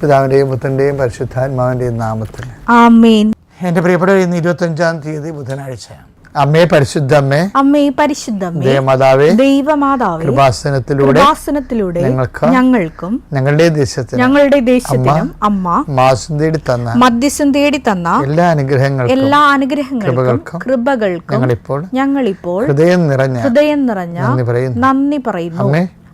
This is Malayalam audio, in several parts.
പിതാവിന്റെയും പുത്രന്റെയും പരിശുദ്ധാത്മാവിന്റെയും നാമത്തിൽ. ആമേൻ. എന്റെ പ്രിയപ്പെട്ട ഇന്ന് ഇരുപത്തഞ്ചാം തീയതി ബുധനാഴ്ച. അമ്മേ പരിശുദ്ധ അമ്മേ അമ്മേ പരിശുദ്ധമ്മേ ദേവമാതാവേ ദൈവമാതാവേ കൃപാസനത്തിലൂടെ കൃപാസനത്തിലൂടെ ഞങ്ങൾക്ക് ഞങ്ങൾക്കും ഞങ്ങളുടെ ദേശത്തിന് ഞങ്ങളുടെ ദേശത്തിനും അമ്മ മാസം തേടി തന്ന മധ്യസ്ഥം തേടി തന്ന എല്ലാ അനുഗ്രഹങ്ങൾക്കും എല്ലാ അനുഗ്രഹങ്ങൾക്കും കൃപകൾക്കും ഞങ്ങളിപ്പോൾ ഞങ്ങളിപ്പോൾ ഹൃദയം നിറഞ്ഞ ഹൃദയം നിറഞ്ഞ നന്ദി പറയുന്നു. നന്ദി പറയുന്നു.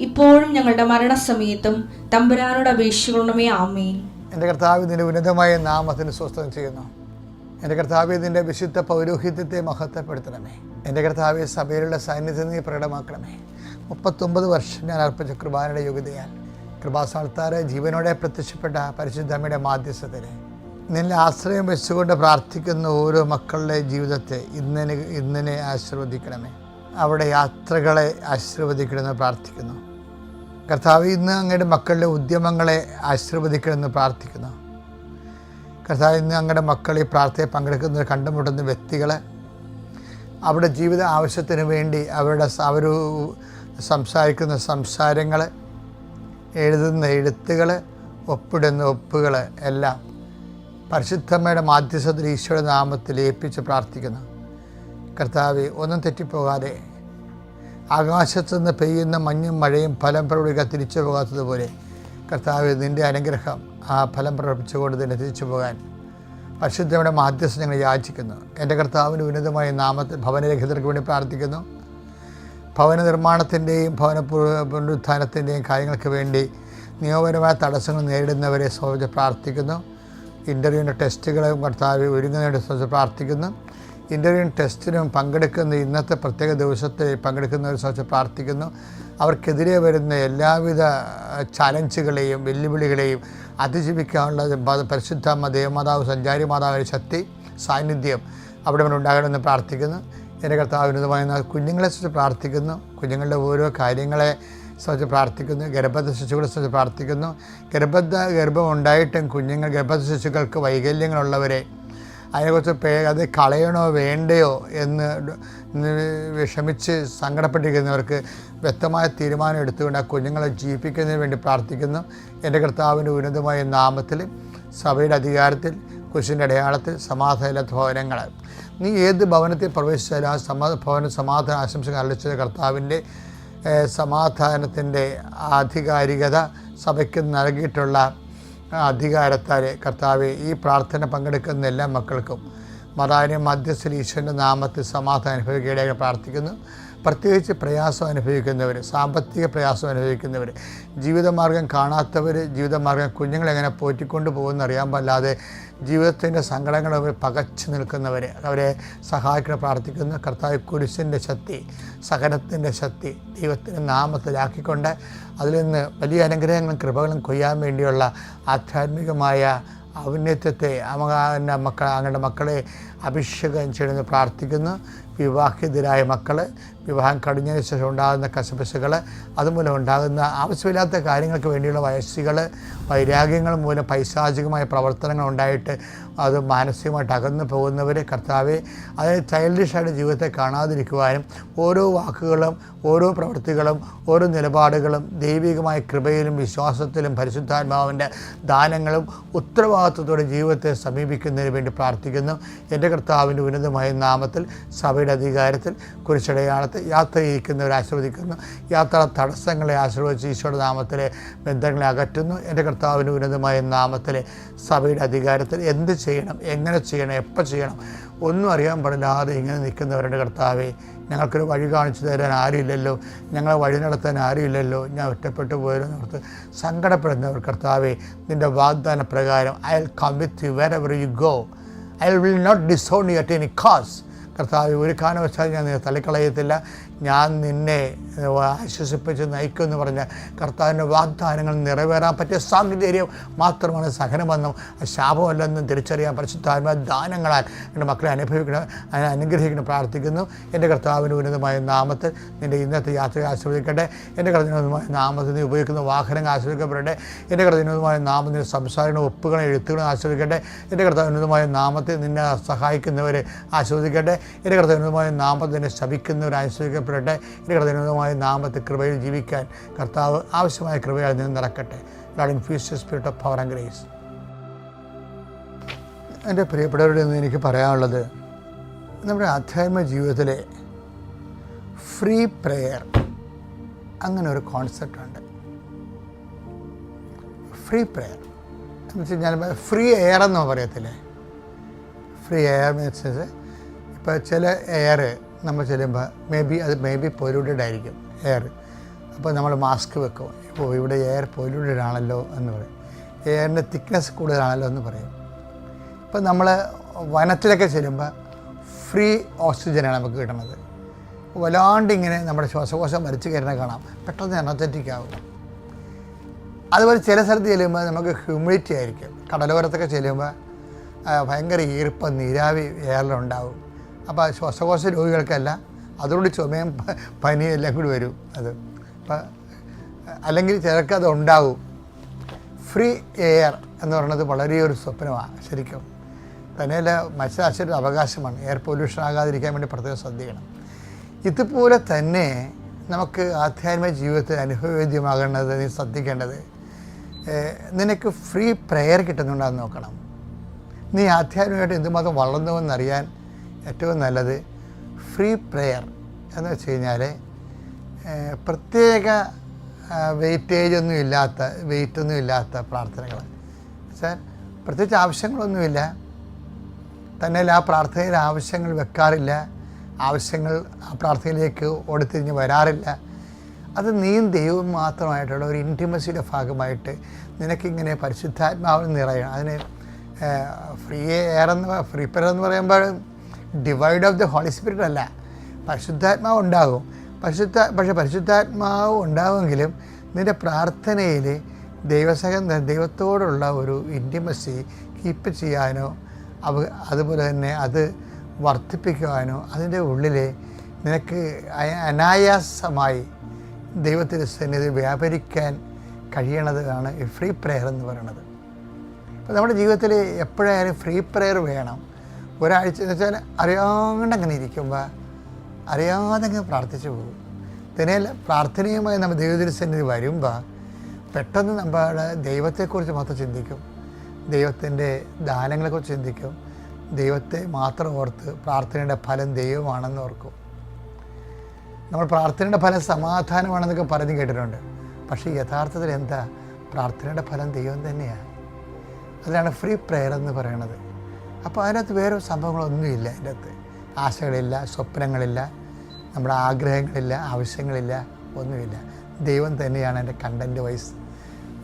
ഇപ്പോഴും ഞങ്ങളുടെ മരണസമയത്തും തമ്പുരാനോട് അപേക്ഷിക്കണമേ ആമേൻ. എന്റെ കർത്താവ് ഇതിന്റെ ഉന്നതമായ നാമത്തിന് സ്വസ്ഥം ചെയ്യുന്നു. എന്റെ കർത്താവ് ഇതിന്റെ വിശുദ്ധ പൗരോഹിത്യത്തെ മഹത്വപ്പെടുത്തണമേ. എന്റെ കർത്താവ് സഭയിലുള്ള സാന്നിധ്യം നീ പ്രകടമാക്കണമേ. മുപ്പത്തൊമ്പത് വർഷം ഞാൻ അർപ്പിച്ച കൃപാനയുടെ യോഗ്യതയാൽ കൃപാസ്ഥാനത്താറ് ജീവനോടെ പ്രത്യക്ഷപ്പെട്ട പരിശുദ്ധമ്മയുടെ മാധ്യസ്ഥത്തിന് നിന്നെ ആശ്രയം വെച്ചുകൊണ്ട് പ്രാർത്ഥിക്കുന്ന ഓരോ മക്കളുടെ ജീവിതത്തെ ഇന്നിനെ ഇന്നിനെ ആശീർവദിക്കണമേ. അവിടെ യാത്രകളെ ആശീർവദിക്കണമെന്ന് പ്രാർത്ഥിക്കുന്നു. കർത്താവ് ഇന്ന് അങ്ങയുടെ മക്കളുടെ ഉദ്യമങ്ങളെ ആശീർവദിക്കണമെന്ന് പ്രാർത്ഥിക്കുന്നു. കർത്താവ് ഇന്ന് അങ്ങയുടെ മക്കൾ ഈ പ്രാർത്ഥനയെ പങ്കെടുക്കുന്ന കണ്ടുമുട്ടുന്ന വ്യക്തികളെ അവരുടെ ജീവിത ആവശ്യത്തിന് വേണ്ടി അവരുടെ അവർ സംസാരിക്കുന്ന സംസാരങ്ങൾ എഴുതുന്ന എഴുത്തുകൾ ഒപ്പിടുന്ന ഒപ്പുകൾ എല്ലാം പരിശുദ്ധമ്മയുടെ മാധ്യസ്ഥത്തിൽ ഈശോയുടെ നാമത്തിൽ ഏൽപ്പിച്ച് പ്രാർത്ഥിക്കുന്നു. കർത്താവെ ഒന്നും തെറ്റിപ്പോകാതെ ആകാശത്തുനിന്ന് പെയ്യുന്ന മഞ്ഞും മഴയും ഫലം പ്രവർത്തിക്കുക തിരിച്ചു പോകാത്തതുപോലെ കർത്താവ് നിന്റെ അനുഗ്രഹം ആ ഫലം പ്രവർത്തിച്ചുകൊണ്ട് തന്നെ തിരിച്ചു പോകാൻ പരിശുദ്ധയുടെ മാധ്യസ്ഥ ഞങ്ങൾ യാചിക്കുന്നു. എന്റെ കർത്താവിന്റെ ഉന്നതമായ നാമത്തിൽ ഭവനരഹിതർക്ക് വേണ്ടി പ്രാർത്ഥിക്കുന്നു. ഭവന നിർമ്മാണത്തിന്റെയും ഭവന പുനരുത്ഥാനത്തിന്റെയും കാര്യങ്ങൾക്ക് വേണ്ടി നിയമപരമായ തടസ്സങ്ങൾ നേരിടുന്നവരെ സംബന്ധിച്ച് പ്രാർത്ഥിക്കുന്നു. ഇന്റർവ്യൂവിന്റെ ടെസ്റ്റുകളും കർത്താവ് ഒരുങ്ങുന്നതിനെ സംബന്ധിച്ച് പ്രാർത്ഥിക്കുന്നു. ഇന്റർവ്യൂ ടെസ്റ്റിനും പങ്കെടുക്കുന്ന ഇന്നത്തെ പ്രത്യേക ദിവസത്തെ പങ്കെടുക്കുന്നവരെ സംബന്ധിച്ച് പ്രാർത്ഥിക്കുന്നു. അവർക്കെതിരെ വരുന്ന എല്ലാവിധ ചലഞ്ചുകളെയും വെല്ലുവിളികളെയും അതിജീവിക്കാനുള്ള പരിശുദ്ധ ദേവമാതാവ് സഞ്ചാരി മാതാവിന്റെ ശക്തി സാന്നിധ്യം അവിടെ ഉണ്ടാകണമെന്ന് പ്രാർത്ഥിക്കുന്നു. എന്റെ കർത്താവിനുതമായ കുഞ്ഞുങ്ങളെ സംബന്ധിച്ച് പ്രാർത്ഥിക്കുന്നു. കുഞ്ഞുങ്ങളുടെ ഓരോ കാര്യങ്ങളെ സംബന്ധിച്ച് പ്രാർത്ഥിക്കുന്നു. ഗർഭത്തെ ശിശുക്കളെ സംബന്ധിച്ച് പ്രാർത്ഥിക്കുന്നു. ഗർഭ ഗർഭം ഉണ്ടായിട്ടും കുഞ്ഞുങ്ങൾ ഗർഭത്തെ ശിശുക്കൾക്ക് വൈകല്യങ്ങളുള്ളവരെ അതിനെക്കുറിച്ച് അത് കളയണോ വേണ്ടയോ എന്ന് വിഷമിച്ച് സങ്കടപ്പെട്ടിരിക്കുന്നവർക്ക് വ്യക്തമായ തീരുമാനം എടുത്തുകൊണ്ട് ആ കുഞ്ഞുങ്ങളെ ജീവിപ്പിക്കുന്നതിന് വേണ്ടി പ്രാർത്ഥിക്കുന്നു. എന്റെ കർത്താവിന്റെ ഉന്നതമായ നാമത്തിൽ സഭയുടെ അധികാരത്തിൽ കുരിശിന്റെ അടയാളത്തിൽ സമാധാന ഭവനങ്ങൾ. നീ ഏത് ഭവനത്തിൽ പ്രവേശിച്ചാലും ആ സമാ ഭവന സമാധാന ആശംസകൾ അറിയിച്ചത് കർത്താവിന്റെ സമാധാനത്തിന്റെ ആധികാരികത സഭയ്ക്ക് നൽകിയിട്ടുള്ള അധികാരത്താൽ കർത്താവെ ഈ പ്രാർത്ഥന പങ്കെടുക്കുന്ന എല്ലാ മക്കൾക്കും മതാവിനെ മധ്യസ്ഥ ഈശ്വരന്റെ നാമത്തിൽ സമാധാനം അനുഭവിക്കുകയായി പ്രാർത്ഥിക്കുന്നു. പ്രത്യേകിച്ച് പ്രയാസം അനുഭവിക്കുന്നവർ സാമ്പത്തിക പ്രയാസം അനുഭവിക്കുന്നവർ ജീവിതമാർഗം കാണാത്തവർ ജീവിതമാർഗം കുഞ്ഞുങ്ങളെങ്ങനെ പോറ്റിക്കൊണ്ട് പോകുമെന്ന് അറിയാൻ പാടില്ലാതെ ജീവിതത്തിന്റെ സങ്കടങ്ങൾ അവർ പകച്ചു നിൽക്കുന്നവർ അവരെ സഹായിക്കണം പ്രാർത്ഥിക്കുന്ന കർത്താവ് കുരിശിന്റെ ശക്തി സഹനത്തിന്റെ ശക്തി ദൈവത്തിന്റെ നാമത്തിലാക്കിക്കൊണ്ട് അതിൽ നിന്ന് വലിയ അനുഗ്രഹങ്ങളും കൃപകളും കൊയ്യാൻ വേണ്ടിയുള്ള ആധ്യാത്മികമായ ഔന്നത്യത്തെ അവന്റെ മക്കൾ അങ്ങയുടെ മക്കളെ അഭിഷേകം ചെയ്യണമെന്ന് പ്രാർത്ഥിക്കുന്നു. വിവാഹിതരായ മക്കൾ വിവാഹം കഴിഞ്ഞതിന് ശേഷം ഉണ്ടാകുന്ന കശപശകൾ അതുമൂലം ഉണ്ടാകുന്ന ആവശ്യമില്ലാത്ത കാര്യങ്ങൾക്ക് വേണ്ടിയുള്ള വയസ്സുകൾ വൈരാഗ്യങ്ങൾ മൂലം പൈശാചികമായ പ്രവർത്തനങ്ങൾ ഉണ്ടായിട്ട് അത് മാനസികമായിട്ട് അകന്നു പോകുന്നവരെ കർത്താവെ അതായത് ചൈൽഡിഷായിട്ട് ജീവിതത്തെ കാണാതിരിക്കുവാനും ഓരോ വാക്കുകളും ഓരോ പ്രവൃത്തികളും ഓരോ നിലപാടുകളും ദൈവികമായ കൃപയിലും വിശ്വാസത്തിലും പരിശുദ്ധാത്മാവിന്റെ ദാനങ്ങളും ഉത്തരവാദിത്വത്തോടെ ജീവിതത്തെ സമീപിക്കുന്നതിന് വേണ്ടി പ്രാർത്ഥിക്കുന്നു. എന്റെ കർത്താവിന്റെ ഉന്നതമായ നാമത്തിൽ സഭയുടെ അധികാരത്തിൽ കുരിശടയാളത്തിൽ യാത്ര ചെയ്യിക്കുന്നവരെ ആശീർവദിക്കുന്നു. യാത്ര തടസ്സങ്ങളെ ആശീർവദിച്ച് ഈശോയുടെ നാമത്തിലെ ബന്ധങ്ങളെ അകറ്റുന്നു. എന്റെ കർത്താവിന്റെ ഉന്നതമായ നാമത്തിലെ സഭയുടെ അധികാരത്തിൽ എന്ത് ചെയ്യണം എങ്ങനെ ചെയ്യണം എപ്പോൾ ചെയ്യണം ഒന്നും അറിയാൻ പാടില്ലാതെ ഇങ്ങനെ നിൽക്കുന്നവരുടെ കർത്താവേ ഞങ്ങൾക്കൊരു വഴി കാണിച്ചു തരാൻ ആരുമില്ലല്ലോ ഞങ്ങളെ വഴി നടത്താൻ ആരുമില്ലല്ലോ ഞാൻ ഒറ്റപ്പെട്ടു പോയല്ലോ ഓർത്ത് സങ്കടപ്പെടുന്നവർ കർത്താവേ നിന്റെ വാഗ്ദാന പ്രകാരം I will come with you wherever you go I will not disown you at any cost കർത്താവ് ഒരു കാരണവശാലും ഞാൻ നിന്നെ തള്ളിക്കളയത്തില്ല. ഞാൻ നിന്നെ ആശ്വസിപ്പിച്ച് നയിക്കുമെന്ന് പറഞ്ഞ കർത്താവിന്റെ വാഗ്ദാനങ്ങൾ നിറവേറാൻ പറ്റിയ സാഹചര്യം മാത്രമാണ് സഹനമെന്നും ശാപമല്ലെന്നും തിരിച്ചറിയാൻ പരിശുദ്ധാത്മ ദാനങ്ങളാൽ എന്റെ മക്കളെ അനുഭവിക്കണം അനുഗ്രഹിക്കണം പ്രാർത്ഥിക്കുന്നു. എന്റെ കർത്താവിന്റെ ഉന്നതമായ നാമത്തിൽ നിന്റെ ഇന്നത്തെ യാത്ര ആസ്വദിക്കട്ടെ എന്റെ കർത്തനമായ നാമത്തിൽ നീ ഉപയോഗിക്കുന്ന വാഹനങ്ങൾ ആസ്വദിക്കപ്പെടട്ടെ എന്റെ കർത്തനമായ നാമത്തിൽ സംസാരിക്കുന്ന ഒപ്പുകളും എഴുത്തുകളും ആസ്വദിക്കട്ടെ എന്റെ കർത്താവിനുമായ നാമത്തിൽ നിന്നെ സഹായിക്കുന്നവരെ ആസ്വദിക്കട്ടെ എന്റെ കർത്തവിനുമായ നാമത്തിനെ ശപിക്കുന്നവരായി സ്വീകരിക്കപ്പെടട്ടെ. എന്റെ കർത്തവിനുമായ നാമത്തെ കൃപയിൽ ജീവിക്കാൻ കർത്താവ് ആവശ്യമായ കൃപയാൽ നിന്ന് നടക്കട്ടെ. God infuse spirit of power and grace എന്റെ പ്രിയപ്പെട്ടവരുടെ നിന്ന് എനിക്ക് പറയാനുള്ളത് നമ്മുടെ ആധ്യാത്മിക ജീവിതത്തിലെ ഫ്രീ പ്രെയർ അങ്ങനെ ഒരു കോൺസെപ്റ്റ് ഉണ്ട്. ഫ്രീ പ്രെയർ എന്ന് വെച്ച് കഴിഞ്ഞാൽ ഫ്രീ എയർ എന്നോ പറയത്തില്ലേ? ഫ്രീ എയർ മീൻസ് ഇപ്പോൾ ചില എയർ നമ്മൾ ചെല്ലുമ്പോൾ മേ ബി അത് മേ ബി പൊല്യൂട്ടഡ് ആയിരിക്കും എയർ അപ്പോൾ നമ്മൾ മാസ്ക് വെക്കും. ഇപ്പോൾ ഇവിടെ എയർ പൊല്യൂട്ടഡ് ആണല്ലോ എന്ന് പറയും. എയറിന്റെ തിക്നെസ് കൂടുതലാണല്ലോ എന്ന് പറയും. ഇപ്പം നമ്മൾ വനത്തിലൊക്കെ ചെല്ലുമ്പോൾ ഫ്രീ ഓക്സിജനാണ് നമുക്ക് കിട്ടുന്നത് വല്ലാണ്ട് ഇങ്ങനെ നമ്മുടെ ശ്വാസകോശം മരിച്ചു കയറുന്ന കാണാം. പെട്ടെന്ന് എനർജറ്റിക് ആവും. അതുപോലെ ചില സ്ഥലത്ത് ചെല്ലുമ്പോൾ നമുക്ക് ഹ്യൂമിഡിറ്റി ആയിരിക്കും. കടലോരത്തൊക്കെ ചെല്ലുമ്പോൾ ഭയങ്കര ഈർപ്പം നീരാവി എയറിലുണ്ടാവും അപ്പോൾ ശ്വാസകോശ രോഗികൾക്കല്ല അതുകൊണ്ട് ചുമയും പനിയും എല്ലാം കൂടി വരും അത്. അപ്പം അല്ലെങ്കിൽ ചിലർക്ക് അത് ഉണ്ടാവും. ഫ്രീ എയർ എന്ന് പറയുന്നത് വളരെ ഒരു സ്വപ്നമാണ് ശരിക്കും. തന്നെയല്ല മത്സ്യരാശിയുടെ അവകാശമാണ്. എയർ പൊല്യൂഷൻ ആകാതിരിക്കാൻ വേണ്ടി പ്രത്യേകം ശ്രദ്ധിക്കണം. ഇതുപോലെ തന്നെ നമുക്ക് ആധ്യാത്മിക ജീവിതത്തിൽ അനുഭവവേദ്യമാകേണ്ടത് നീ ശ്രദ്ധിക്കേണ്ടത് നിനക്ക് ഫ്രീ പ്രെയർ കിട്ടുന്നുണ്ടെന്ന് നോക്കണം. നീ ആധ്യാത്മികമായിട്ട് എന്തുമാത്രം വളർന്നുവെന്നറിയാൻ ഏറ്റവും നല്ലത് ഫ്രീ പ്രെയർ എന്ന് വെച്ച് കഴിഞ്ഞാൽ പ്രത്യേക വെയിറ്റേജ് ഒന്നും ഇല്ലാത്ത വെയിറ്റ് ഒന്നും ഇല്ലാത്ത പ്രാർത്ഥനകൾ. വെച്ചാൽ പ്രത്യേകിച്ച് ആവശ്യങ്ങളൊന്നുമില്ല. തന്നെയല്ല ആ പ്രാർത്ഥനയിൽ ആവശ്യങ്ങൾ വെക്കാറില്ല. ആവശ്യങ്ങൾ ആ പ്രാർത്ഥനയിലേക്ക് ഓടിത്തിരിഞ്ഞ് വരാറില്ല. അത് നീയും ദൈവവും മാത്രമായിട്ടുള്ള ഒരു ഇന്റിമസിയുടെ ഭാഗമായിട്ട് നിനക്കിങ്ങനെ പരിശുദ്ധാത്മാവിൽ നിറയണം. അതിന് ഫ്രീ എയർ എന്ന് ഫ്രീ പെയർ എന്ന് പറയുമ്പോൾ divide of the holy spirit അല്ല. പരിശുദ്ധാത്മാവ് ഉണ്ടാകും. പരിശുദ്ധ പക്ഷെ പരിശുദ്ധാത്മാവ് ഉണ്ടാവുമെങ്കിലും നിന്റെ പ്രാർത്ഥനയിൽ ദൈവസഹം ദൈവത്തോടുള്ള ഒരു ഇന്റിമസി കീപ്പ് ചെയ്യാനോ അവ അതുപോലെ തന്നെ അത് വർദ്ധിപ്പിക്കുവാനോ അതിന്റെ ഉള്ളിൽ നിനക്ക് അനായാസമായി ദൈവത്തിന്റെ സന്നിധി വ്യാപരിക്കാൻ കഴിയണതാണ് ഈ ഫ്രീ പ്രെയർ എന്ന് പറയുന്നത്. അപ്പോൾ നമ്മുടെ ജീവിതത്തിൽ എപ്പോഴായാലും ഫ്രീ പ്രെയർ വേണം. ഒരാഴ്ച എന്ന് വെച്ചാൽ അറിയാണ്ട് അങ്ങനെ ഇരിക്കുമ്പോൾ അറിയാതെ അങ്ങ് പ്രാർത്ഥിച്ചു പോകും. തന്നെയല്ല പ്രാർത്ഥനയുമായി നമ്മൾ സന്നിധി വരുമ്പോൾ പെട്ടെന്ന് നമ്മൾ ദൈവത്തെക്കുറിച്ച് മാത്രം ചിന്തിക്കും. ദൈവത്തിന്റെ ദാനങ്ങളെക്കുറിച്ച് ചിന്തിക്കും. ദൈവത്തെ മാത്രം ഓർത്ത് പ്രാർത്ഥനയുടെ ഫലം ദൈവമാണെന്ന് ഓർക്കും. നമ്മൾ പ്രാർത്ഥനയുടെ ഫലം സമാധാനമാണെന്നൊക്കെ പറഞ്ഞു കേട്ടിട്ടുണ്ട്. പക്ഷേ യഥാർത്ഥത്തിൽ എന്താ? പ്രാർത്ഥനയുടെ ഫലം ദൈവം തന്നെയാണ് അതിലാണ് ഫ്രീ പ്രെയർ എന്ന് പറയുന്നത്. അപ്പോൾ അതിനകത്ത് വേറെ സംഭവങ്ങളൊന്നുമില്ല അതിന്റെ അകത്ത് ആശകളില്ല സ്വപ്നങ്ങളില്ല നമ്മുടെ ആഗ്രഹങ്ങളില്ല ആവശ്യങ്ങളില്ല ഒന്നുമില്ല. ദൈവം തന്നെയാണ് എന്റെ content wise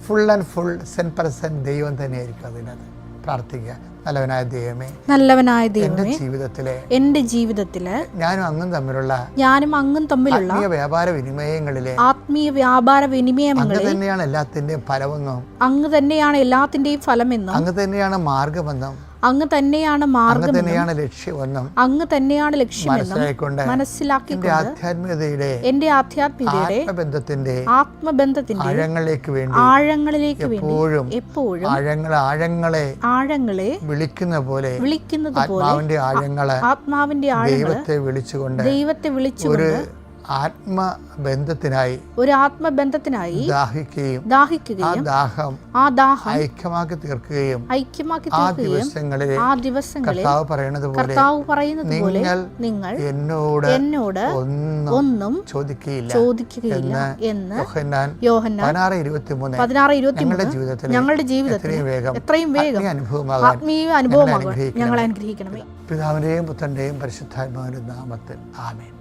full and full cent percent ദൈവം തന്നെയായിരിക്കും അതിനകത്ത്. പ്രാർത്ഥിക്കുക. നല്ലവനായ ദൈവമേ നല്ലവനായ ദൈവമേ ജീവിതത്തിലെ എന്റെ ജീവിതത്തിലെ ഞാനും അങ്ങും തമ്മിലുള്ള ഞാനും അങ്ങും തമ്മിലുള്ള വ്യാപാര വിനിമയങ്ങളിലെ ആത്മീയ വ്യാപാര വിനിമയങ്ങൾ തന്നെയാണ് എല്ലാത്തിന്റെയും ഫലമെന്നും അങ്ങ് തന്നെയാണ് എല്ലാത്തിന്റെയും ഫലമെന്നും അങ്ങ് തന്നെയാണ് മാർഗമെന്നും അങ്ങ് തന്നെയാണ് മാർഗം തന്നെയാണ് ലക്ഷ്യമെന്നും അങ്ങ് തന്നെയാണ് ലക്ഷ്യമെന്നും മനസ്സിലാക്കി ആധ്യാത്മികതയുടെ എന്റെ ആധ്യാത്മികതയുടെ ആത്മബന്ധത്തിന്റെ ആത്മബന്ധത്തിന്റെ ആഴങ്ങളിലേക്ക് വേണ്ടി ആഴങ്ങളിലേക്ക് എപ്പോഴും എപ്പോഴും ആഴങ്ങൾ ആഴങ്ങളെ ആഴങ്ങളെ വിളിക്കുന്ന പോലെ വിളിക്കുന്നത് പോലെ ആത്മാവിന്റെ ആഴങ്ങളെ ആത്മാവിന്റെ ആഴങ്ങളെ ദൈവത്തെ വിളിച്ചുകൊണ്ട് ദൈവത്തെ വിളിച്ചുകൊണ്ട് ആത്മബന്ധത്തിനായി ഒരു ആത്മബന്ധത്തിനായി ദാഹിക്കുകയും ആ ദാഹിക്കുകയും ദാഹം ആ ദാഹം ഐക്യമാക്കി തീർക്കുകയും ഐക്യമാക്കി ആ ദിവസങ്ങളിൽ ആ ദിവസങ്ങളിൽ കർത്താവ് പറയുന്നത് പോലെ കർത്താവ് പറയുന്നത് പോലെ നിങ്ങൾ എന്നോട് എന്നോട് ഒന്നും ചോദിക്കുകയില്ല ചോദിക്കുകയില്ല എന്ന് യോഹന്നാൻ യോഹന്നാൻ പതിനാറ് ഇരുപത്തി മൂന്ന് പതിനാറ് ഇരുപത്തി ഞങ്ങളുടെ മൂന്ന് ജീവിതത്തിൽ ഞങ്ങളുടെ ജീവിതത്തിൽ എത്രയും വേഗം എത്രയും വേഗം അനുഭവമാകാൻ ആത്മീയ അനുഭവമാകും ഞങ്ങൾ അനുഗ്രഹിക്കണമേ. പിതാവിന്റെയും പുത്രന്റെയും പരിശുദ്ധാത്മാവിന്റെ നാമത്തിൽ ആമേൻ.